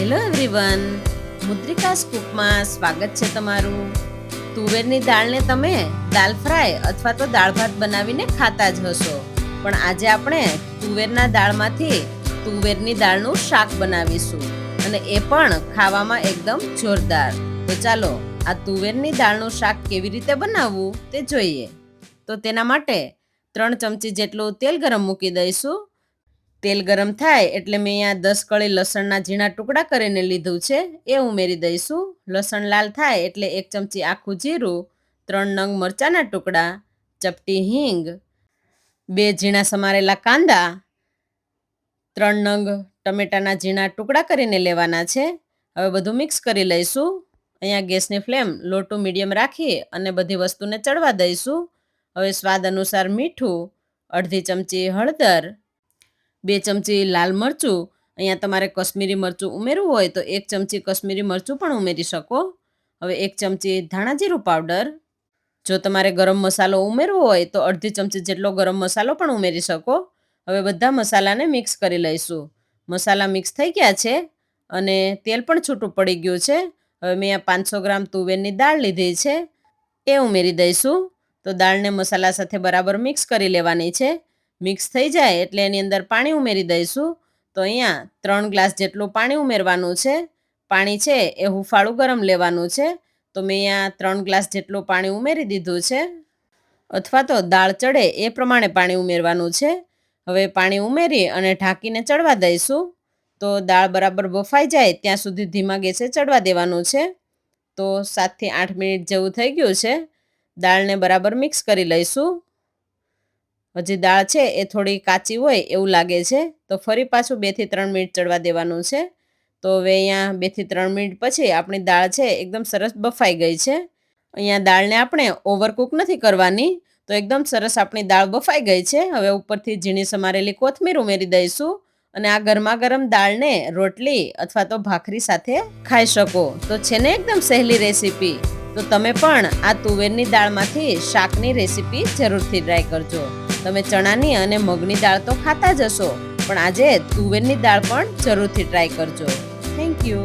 Hello everyone મુદ્રિકા સ્કૂપમાં સ્વાગત છે તમારું. તુવેરની દાળને તમે દાલ ફ્રાય અથવા તો દાળ ભાત બનાવીને ખાતા જ હશો. પણ આજે આપણે તુવેરના દાળમાંથી તુવેરની દાળનું શાક બનાવીશું. અને એ પણ ખાવામાં એકદમ જોરદાર. તો ચાલો, આ તુવેરની દાળનું શાક કેવી રીતે બનાવવું તે જોઈએ. તો તેના માટે ત્રણ ચમચી જેટલું તેલ ગરમ મૂકી દઈશું. તેલ ગરમ થાય એટલે મેં અહીંયા દસ કળી લસણના ઝીણા ટુકડા કરીને લીધું છે. એ ઉમેરી દઈશું. લસણ લાલ થાય એટલે એક ચમચી આખું જીરું, ત્રણ નંગ મરચાના ટુકડા, ચપટી હિંગ, બે ઝીણા સમારેલા કાંદા, ત્રણ નંગ ટમેટાના ઝીણા ટુકડા કરીને લેવાના છે. હવે બધું મિક્સ કરી લઈશું. અહીંયા ગેસની ફ્લેમ લો ટુ મીડિયમ રાખી અને બધી વસ્તુને ચડવા દઈશું. હવે સ્વાદ અનુસાર મીઠું, અડધી ચમચી હળદર બે ચમચી લાલ મરચું, અહીંયા તમારે કશ્મીરી મરચું ઉમેરવું હોય તો એક ચમચી કશ્મીરી મરચું પણ ઉમેરી શકો. હવે એક ચમચી ધાણા જીરું પાવડર. જો તમારે ગરમ મસાલો ઉમેરવો હોય તો અડધી ચમચી જેટલો ગરમ મસાલો પણ ઉમેરી શકો. હવે બધા મસાલાને મિક્સ કરી લઈશું. મસાલા મિક્સ થઈ ગયા છે અને તેલ પણ છૂટું પડી ગયું છે. હવે મેં આ પાંચસો ગ્રામ તુવેરની દાળ લીધી છે. એ ઉમેરી દઈશું. તો દાળને મસાલા સાથે બરાબર મિક્સ કરી લેવાની છે. મિક્સ થઈ જાય એટલે એની અંદર પાણી ઉમેરી દઈશું. તો અહીંયા ત્રણ ગ્લાસ જેટલું પાણી ઉમેરવાનું છે. પાણી છે એ હુંફાળું ગરમ લેવાનું છે. તો મેં અહીંયા ત્રણ ગ્લાસ જેટલું પાણી ઉમેરી દીધું છે. અથવા તો દાળ ચડે એ પ્રમાણે પાણી ઉમેરવાનું છે. હવે પાણી ઉમેરી અને ઢાંકીને ચડવા દઈશું. તો દાળ બરાબર બફાઈ જાય ત્યાં સુધી ધીમા ગેસે ચડવા દેવાનું છે. તો સાતથી આઠ મિનિટ જેવું થઈ ગયું છે. દાળને બરાબર મિક્સ કરી લઈશું. હજી દાળ છે એ થોડી કાચી હોય એવું લાગે છે, તો ફરી પાછું બેથી ત્રણ મિનિટ ચડવા દેવાનું છે. તો હવે અહીંયા બેથી ત્રણ મિનિટ પછી આપણી દાળ છે એકદમ સરસ બફાઈ ગઈ છે. અહીંયા દાળને આપણે ઓવરકુક નથી કરવાની, તો એકદમ સરસ આપણી દાળ બફાઈ ગઈ છે. હવે ઉપરથી ઝીણી સમારેલી કોથમીર ઉમેરી દઈશું અને આ ગરમા ગરમ દાળને રોટલી અથવા તો ભાખરી સાથે ખાઈ શકો. તો છે ને એકદમ સહેલી રેસીપી. તો તમે પણ આ તુવેરની દાળમાંથી શાકની રેસીપી જરૂરથી ટ્રાય કરજો. તમે ચણાની અને મગની દાળ તો ખાતા જ હશો. પણ આજે તુવેરની દાળ પણ જરૂરથી ટ્રાય કરજો. Thank you